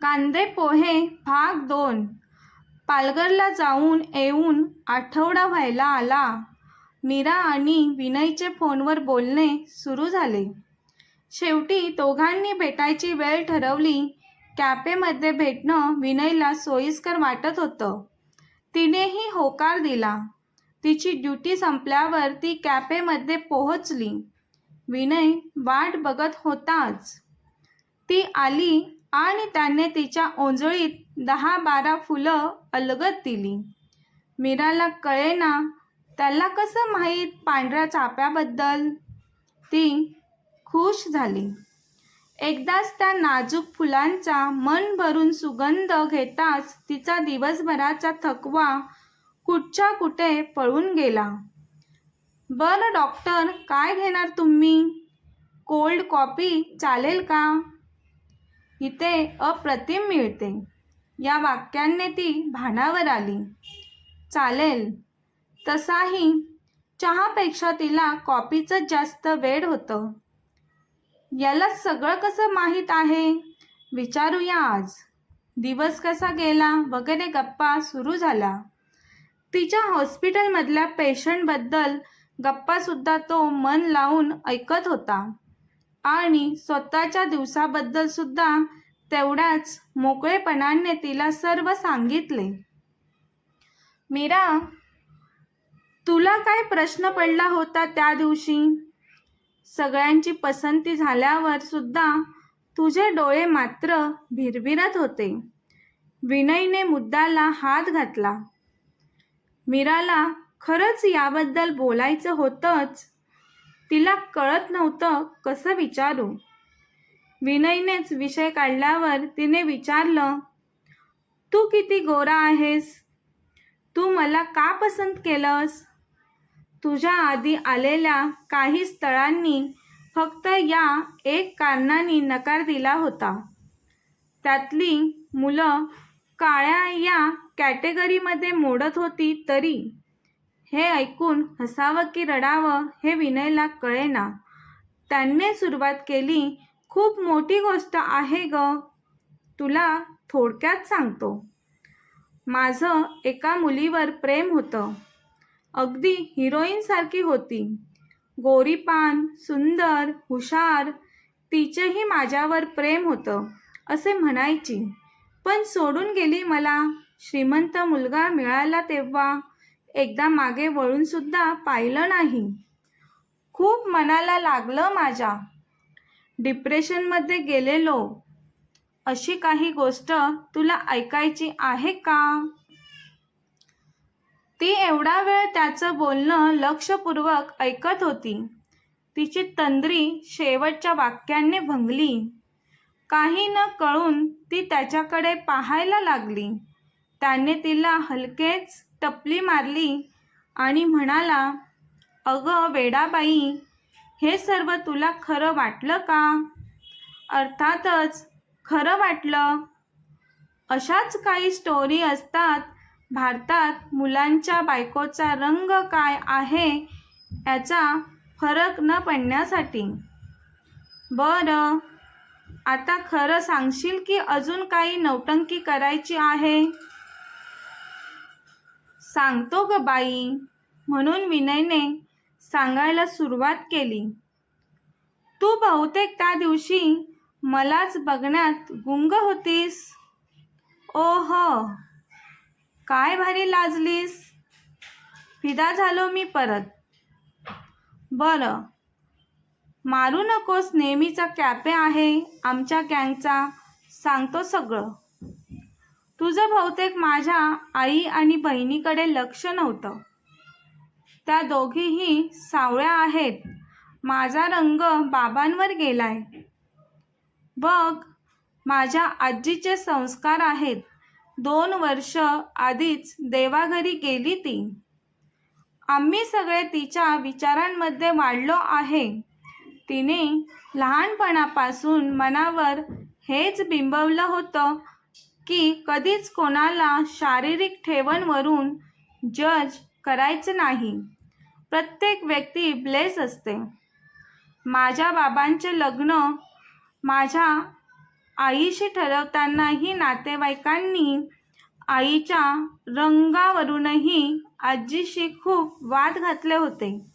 कांदे पोहे भाग दोन. पालघरला जाऊन येऊन आठवडा व्हायला आला. मीरा आणि विनयचे फोनवर बोलणे सुरू झाले. शेवटी दोघांनी भेटायची वेळ ठरवली. कॅफेमध्ये भेटणं विनयला सोयीस्कर वाटत होतं. तिनेही होकार दिला. तिची ड्युटी संपल्यावर ती कॅफेमध्ये पोहोचली. विनय वाट बघत होताच. ती आली आणि त्याने तिच्या ओंजळीत दहा बारा फुलं अलगत दिली. मीराला कळेना त्याला कसं माहीत पांढऱ्या चाप्याबद्दल? ती खुश झाली. एकदाच त्या नाजूक फुलांचा मन भरून सुगंध घेताच तिचा दिवसभराचा थकवा कुठच्या कुठे पळून गेला. बरं डॉक्टर काय घेणार तुम्ही? कोल्ड कॉफी चालेल का? इथे अप्रतिम मिळते. या वाक्याने ती भानावर आली. चालेल. तसाही चहापेक्षा तिला कॉपीचं जास्त वेळ होतं. याला सगळं कसं माहीत आहे? विचारूया आज. दिवस कसा गेला? वगैरे गप्पा सुरू झाला. तिच्या हॉस्पिटलमधल्या पेशंटबद्दल गप्पासुद्धा तो मन लावून ऐकत होता. आणि स्वतःच्या दिवसाबद्दल सुद्धा तेवढ्याच मोकळेपणाने तिला सर्व सांगितले. मीरा तुला काय प्रश्न पडला होता त्या दिवशी? सगळ्यांची पसंती झाल्यावर सुद्धा तुझे डोळे मात्र भिरभिरत होते. विनयने मुद्द्याला हात घातला. मीराला खरंच याबद्दल बोलायचं होतंच. तिला कळत नव्हतं कसं विचारू. विनयनेच विषय काढल्यावर तिने विचारलं तू किती गोरा आहेस? तू मला का पसंत केलंस? तुझ्या आधी आलेल्या काही स्थळांनी फक्त या एक कारणाने नकार दिला होता. त्यातली मुलं काळ्या या कॅटेगरीमध्ये मोडत होती तरी हे ऐकून हसावं की रडावं हे विनयला कळेना. त्याने सुरुवात केली खूप मोठी गोष्ट आहे ग. तुला थोडक्यात सांगतो. माझं एका मुलीवर प्रेम होतं. अगदी हिरोईनसारखी होती. गोरीपान सुंदर हुशार तिचेही माझ्यावर प्रेम होतं असे म्हणायची. पण सोडून गेली मला. श्रीमंत मुलगा मिळाला तेव्हा एकदा मागे वळूनसुद्धा पाहिलं नाही. खूप मनाला लागलं माझ्या. डिप्रेशनमध्ये गेलेलो. अशी काही गोष्ट तुला ऐकायची आहे का? ती एवढा वेळ त्याचं बोलणं लक्षपूर्वक ऐकत होती. तिची तंद्री शेवटच्या वाक्याने भंगली. काही न कळून ती त्याच्याकडे पाहायला लागली. त्याने तिला हलकेच टपली मारली आणि म्हणाला अगं वेडाबाई हे सर्व तुला खरं वाटलं का? अर्थातच खरं वाटलं. अशाच काही स्टोरी असतात भारतात मुलांच्या बायकोचा रंग काय आहे याचा फरक न पडण्यासाठी. बरं आता खरं सांगशील की अजून काही नौटंकी करायची आहे? सांगतो ग बाई. म्हणून विनयने सांगायला सुरुवात केली. तू बहुतेक त्या दिवशी मलाच बघण्यात गुंग होतीस. ओह काय भारी लाजलीस. फिदा झालो मी परत. बरं. मारू नकोस नेहमीचा कॅफे आहे आमच्या गँगचा. सांगतो सगळं. तुझं बहुतेक माझ्या आई आणि बहिणीकडे लक्ष नव्हतं. त्या दोघीही सावळ्या आहेत. माझा रंग बाबांवर गेलाय. बघ माझ्या आजीचे संस्कार आहेत. दोन वर्ष आधीच देवाघरी गेली ती. आम्ही सगळे तिच्या विचारांमध्ये वाढलो आहे. तिने लहानपणापासून मनावर हेच बिंबवलं होतं की कधीच कोणाला शारीरिक ठेवणवरून जज करायचं नाही. प्रत्येक व्यक्ती ब्लेस असते. माझ्या बाबांचे लग्न माझ्या आईशी ठरवतानाही नातेवाईकांनी आईच्या रंगावरूनही आजीशी खूप वाद घातले होते.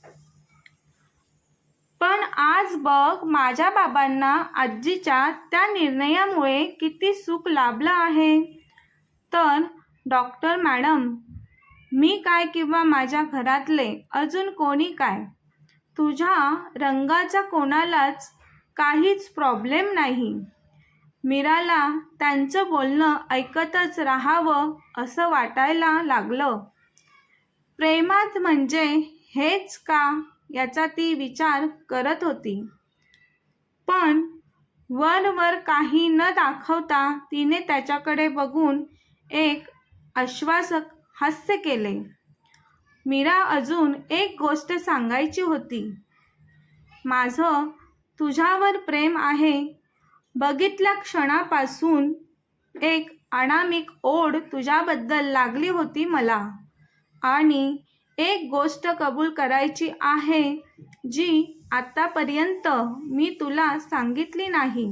आज बघ माझ्या बाबांना आजीच्या त्या निर्णयामुळे किती सुख लाभलं आहे. तर डॉक्टर मॅडम मी काय किंवा माझ्या घरातले अजून कोणी काय? तुझ्या रंगाचा कोणालाच काहीच प्रॉब्लेम नाही. मीराला त्यांचं बोलणं ऐकतच राहावं असं वाटायला लागलं. प्रेमात म्हणजे हेच का? याचा ती विचार करत होती. पण वर वर काही न दाखवता तिने त्याच्याकडे बघून एक आश्वासक हास्य केले. मीरा अजून एक गोष्ट सांगायची होती. माझं तुझ्यावर प्रेम आहे. बघितल्या क्षणापासून एक अनामिक ओढ तुझ्याबद्दल लागली होती मला. आणि एक गोष्ट कबूल करायची आहे जी आत्तापर्यंत मी तुला सांगितली नाही.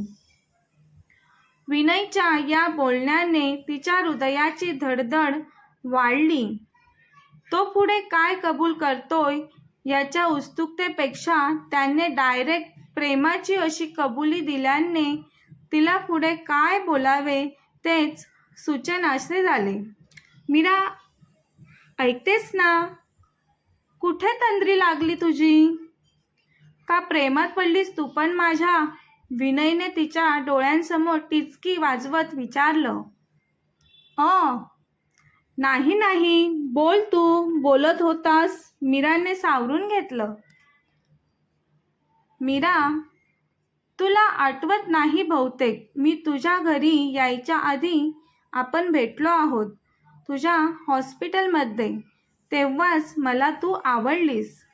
विनयच्या या बोलण्याने तिच्या हृदयाची धडधड वाढली. तो पुढे काय कबूल करतोय याच्या उत्सुकतेपेक्षा त्याने डायरेक्ट प्रेमाची अशी कबुली दिल्याने तिला पुढे काय बोलावे तेच सूचनाशे झाले. मीरा ऐकतेस ना? कुठे तंद्री लागली तुझी? का प्रेमात पडलीस तू पण माझ्या? विनयने तिच्या डोळ्यांसमोर टिचकी वाजवत विचारलं. अ नाही नाही बोल तू बोलत होतास मीराने सावरून घेतलं. मीरा तुला आठवत नाही बहुतेक मी तुझ्या घरी यायच्या आधी आपण भेटलो आहोत तुझ्या हॉस्पिटलमध्ये. तेव्हाच मला तू आवडलीस.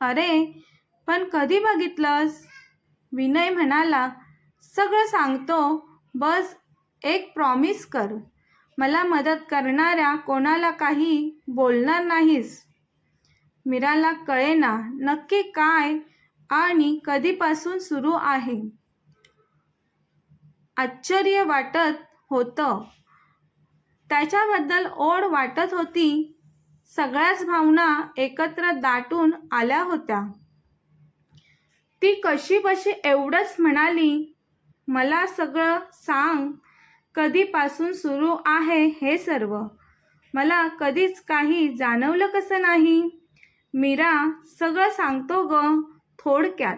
अरे पण कधी बघितलंस? विनय म्हणाला सगळं सांगतो बस एक प्रॉमिस कर. मला मदत करणाऱ्या कोणाला काही बोलणार नाहीस. मीराला कळेना नक्की काय आणि कधीपासून सुरू आहे. आश्चर्य वाटत होतं. त्याच्याबद्दल ओढ वाटत होती. सगळ्याच भावना एकत्र दाटून आल्या होत्या. ती कशी बशी एवढंच म्हणाली मला सगळं सांग कधीपासून सुरू आहे हे सर्व. मला कधीच काही जाणवलं कसं नाही. मीरा सगळं सांगतो ग थोडक्यात.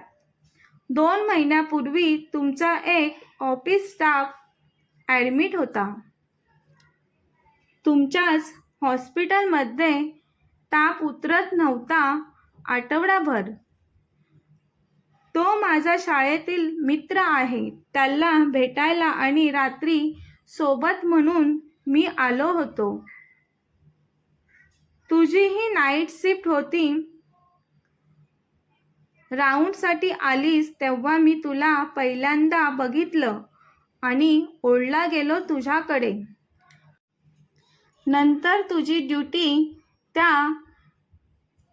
दोन महिन्यापूर्वी तुमचा एक ऑफिस स्टाफ ॲडमिट होता. तुमच्याच हॉस्पिटलमध्ये ताप उतरत नव्हता आठवडाभर. तो माझा शाळेतील मित्र आहे. त्याला भेटायला आणि रात्री सोबत म्हणून मी आलो होतो. तुझीही नाईट शिफ्ट होती. राऊंडसाठी आलीस तेव्हा मी तुला पहिल्यांदा बघितलं आणि ओढला गेलो तुझ्याकडे. नंतर तुझी ड्युटी त्या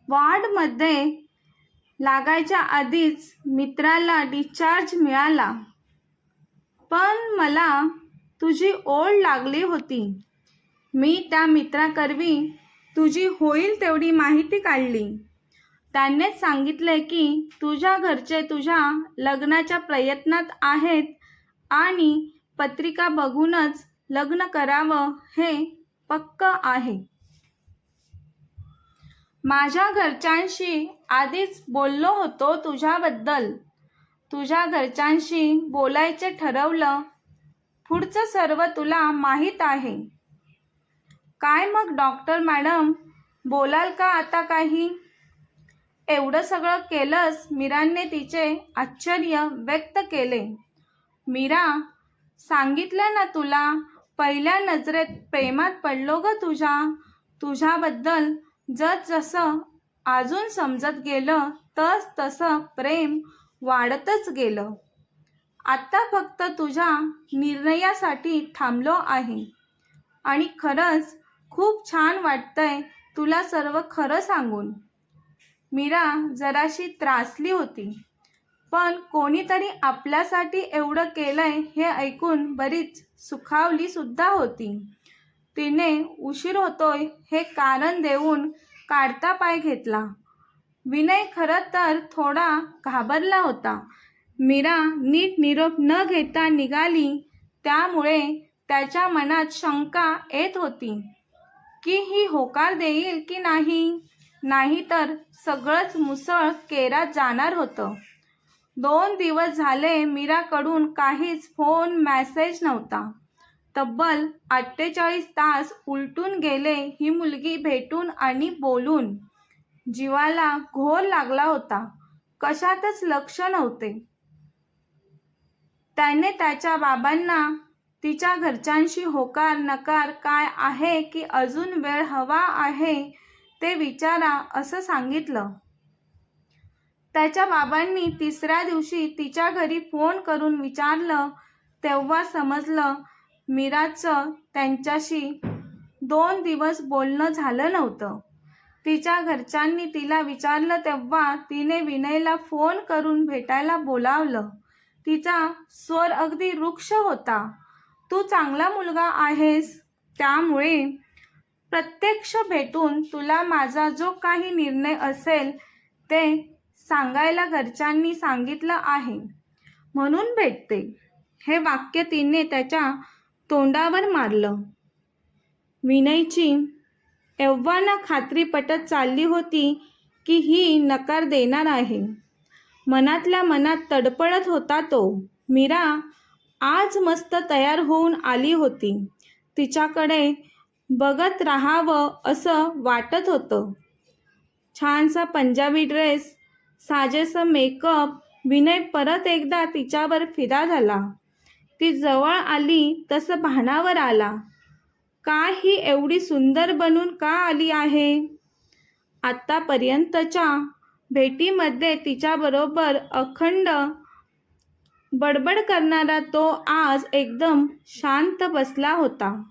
वॉर्डमध्ये लागायच्या आधीच मित्राला डिस्चार्ज मिळाला. पण मला तुझी ओढ लागली होती. मी त्या मित्राकरवी तुझी होईल तेवढी माहिती काढली. त्यांनीच सांगितले की तुझ्या घरचे तुझ्या लग्नाच्या प्रयत्नात आहेत आणि पत्रिका बघूनच लग्न करावं हे पक्क आहे. माझ्या घरच्यांशी आधीच बोललो होतो तुझ्याबद्दल. तुझ्या घरच्यांशी बोलायचे ठरवलं. पुढचं सर्व तुला माहीत आहे. काय मग डॉक्टर मॅडम? बोलाल का आता काही? एवढं सगळं केलंस मीराने तिचे आश्चर्य व्यक्त केले. मीरा सांगितलं ना तुला पहिल्या नजरेत प्रेमात पडलो ग तुझ्या. तुझ्याबद्दल जसं अजून समजत गेलं तस तसं प्रेम वाढतच गेलं. आत्ता फक्त तुझ्या निर्णयासाठी थांबलो आहे. आणि खरंच खूप छान वाटतंय तुला सर्व खरं सांगून. मीरा जराशी त्रासली होती. पण कोणीतरी आपल्यासाठी एवढं केलंय हे ऐकून बरीच सुखावली सुद्धा होती. तिने उशीर होतोय हे कारण देऊन काढता पाय घेतला. विनय खरं तर थोडा घाबरला होता. मीरा नीट निरोप न घेता निघाली त्यामुळे त्याच्या मनात शंका येत होती. की ही होकार देईल की नाही? नाहीतर सगळंच मुसळ केरात जाणार होतं. दोन दिवस झाले मीराकडून काहीच फोन मॅसेज नव्हता. तब्बल अठ्ठेचाळीस तास उलटून गेले ही मुलगी भेटून आणि बोलून. जीवाला घोर लागला होता. कशातच लक्ष नव्हते. त्याने त्याच्या बाबांना तिच्या घरच्यांशी होकार नकार काय आहे की अजून वेळ हवा आहे ते विचारा असं सांगितलं. त्याच्या बाबांनी तिसऱ्या दिवशी तिच्या घरी फोन करून विचारलं तेव्हा समजलं मीराचं त्यांच्याशी दोन दिवस बोलणं झालं नव्हतं. तिच्या घरच्यांनी तिला विचारलं तेव्हा तिने विनयला फोन करून भेटायला बोलावलं. तिचा स्वर अगदी वृक्ष होता. तू चांगला मुलगा आहेस. त्यामुळे प्रत्यक्ष भेटून तुला माझा जो काही निर्णय असेल ते सांगायला घरच्यांनी सांगितलं आहे. म्हणून भेटते. हे वाक्य तिने त्याच्या तोंडावर मारलं. विनयची एव्हाना खात्री पटत चालली होती की ही नकार देणार आहे. मनातल्या मनात तडपडत होता तो. मीरा आज मस्त तयार होऊन आली होती. तिच्याकडे बघत राहावं असं वाटत होतं. छानसा पंजाबी ड्रेस साजेसं मेकअप विनय परत एकदा तिच्यावर फिदा झाला. ती जवळ आली तसं भानावर आला. का ही एवढी सुंदर बनून का आली आहे? आत्तापर्यंतच्या भेटीमध्ये तिच्याबरोबर अखंड बडबड करणारा तो आज एकदम शांत बसला होता.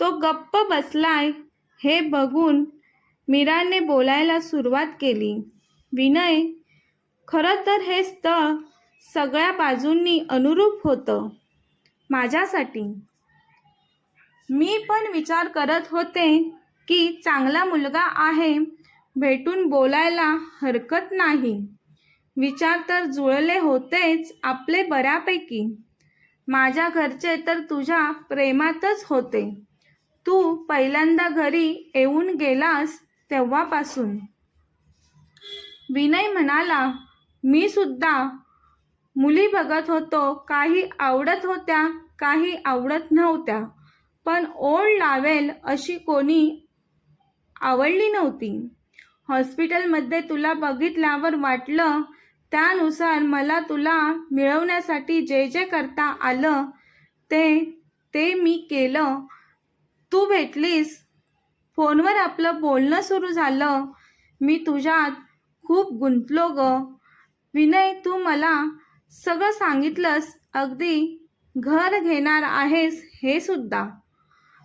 तो गप्प बसलाय हे बघून मीराने बोलायला सुरुवात केली. विनय खरं तर हे स्थळ सगळ्या बाजूंनी अनुरूप होतं माझ्यासाठी. मी पण विचार करत होते की चांगला मुलगा आहे भेटून बोलायला हरकत नाही. विचार तर जुळले होतेच आपले बऱ्यापैकी. माझ्या घरचे तर तुझ्या प्रेमातच होते. तू पहिल्यांदा घरी येऊन गेलास तेव्हापासून. विनय म्हणाला मी सुद्धा मुली बघत होतो. काही आवडत होत्या काही आवडत नव्हत्या. पण ओढ लावेल अशी कोणी आवडली नव्हती. हॉस्पिटलमध्ये तुला बघितल्यावर वाटलं त्यानुसार मला तुला मिळवण्यासाठी जे जे करता आलं ते ते मी केलं. तू भेटलीस फोनवर आपलं बोलणं सुरू झालं. मी तुझ्यात खूप गुंतलो ग. विनय तू मला सगळं सांगितलंस. अगदी घर घेणार आहेस हे सुद्धा.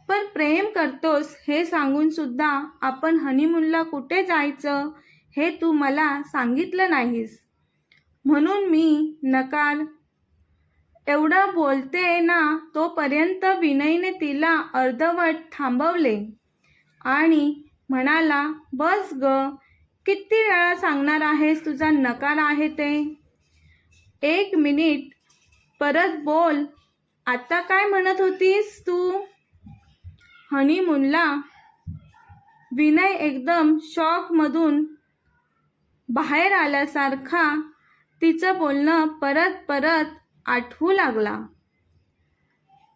पण प्रेम करतोस हे सांगून सुद्धा आपण हनीमूनला कुठे जायचं हे तू मला सांगितलं नाहीस. म्हणून मी नकार एवढं बोलते ना तोपर्यंत विनयने तिला अर्धवट थांबवले. आणि म्हणाला बस ग किती वेळा सांगणार आहेस तुझा नकार आहे ते? एक मिनिट परत बोल. आता काय म्हणत होतीस तू? हनीमूनला विनय एकदम शॉकमधून बाहेर आल्यासारखा तिचं बोलणं परत परत आठवू लागला.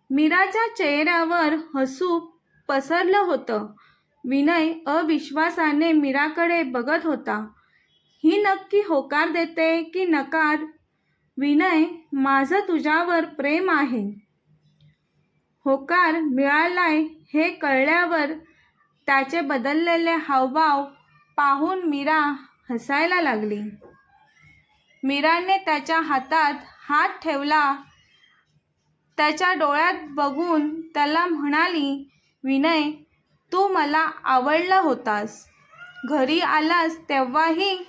मीराच्या चेहऱ्यावर हसू पसरलं होतं. विनय अविश्वासाने मीराकडे बघत होता. ही नक्की होकार देते की नकार? विनय माझं तुझ्यावर प्रेम आहे. होकार मिळालाय हे कळल्यावर त्याचे बदललेले हावभाव पाहून मीरा हसायला लागली. मीराने त्याच्या हातात हात ठेवला. त्याच्या डोळ्यात बघून त्याला म्हणाली विनय तू मला आवडला होतास. घरी आलास तेव्हाही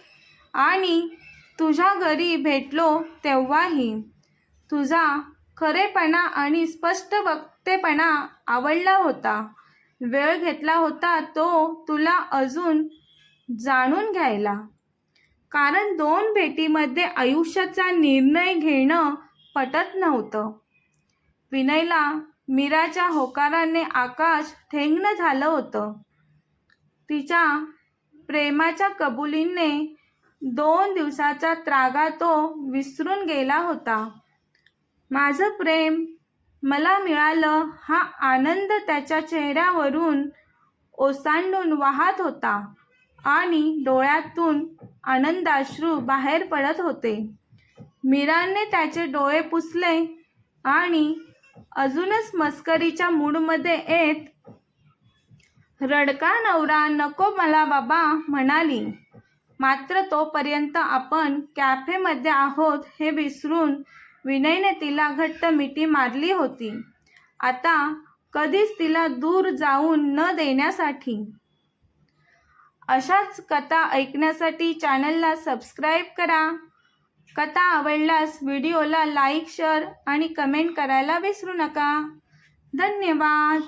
आणि तुझ्या घरी भेटलो तेव्हाही. तुझा खरेपणा आणि स्पष्ट वक्तेपणा आवडला होता. वेळ घेतला होता तो तुला अजून जाणून घ्यायला. कारण दोन भेटीमध्ये आयुष्याचा निर्णय घेणं पटत नव्हतं. विनयला मीराच्या होकाराने आकाश ठेंगणं झालं होतं. तिच्या प्रेमाच्या कबुलीने दोन दिवसाचा त्रागा तो विसरून गेला होता. माझं प्रेम मला मिळालं हा आनंद त्याच्या चेहऱ्यावरून ओसांडून वाहत होता आणि डोळ्यातून आनंदाश्रू बाहेर पडत होते. मीराने त्याचे डोळे पुसले आणि अजूनच मस्करीच्या मूडमध्ये येत रडका नवरा नको मला बाबा म्हणाली. मात्र तोपर्यंत आपण कॅफेमध्ये आहोत हे विसरून विनयने तिला घट्ट मिठी मारली होती. आता कधीच तिला दूर जाऊन न देण्यासाठी. अशाच कथा ऐकण्यासाठी चॅनलला सबस्क्राईब करा. कथा आवडल्यास व्हिडिओला लाईक शेअर आणि कमेंट करायला विसरू नका. धन्यवाद.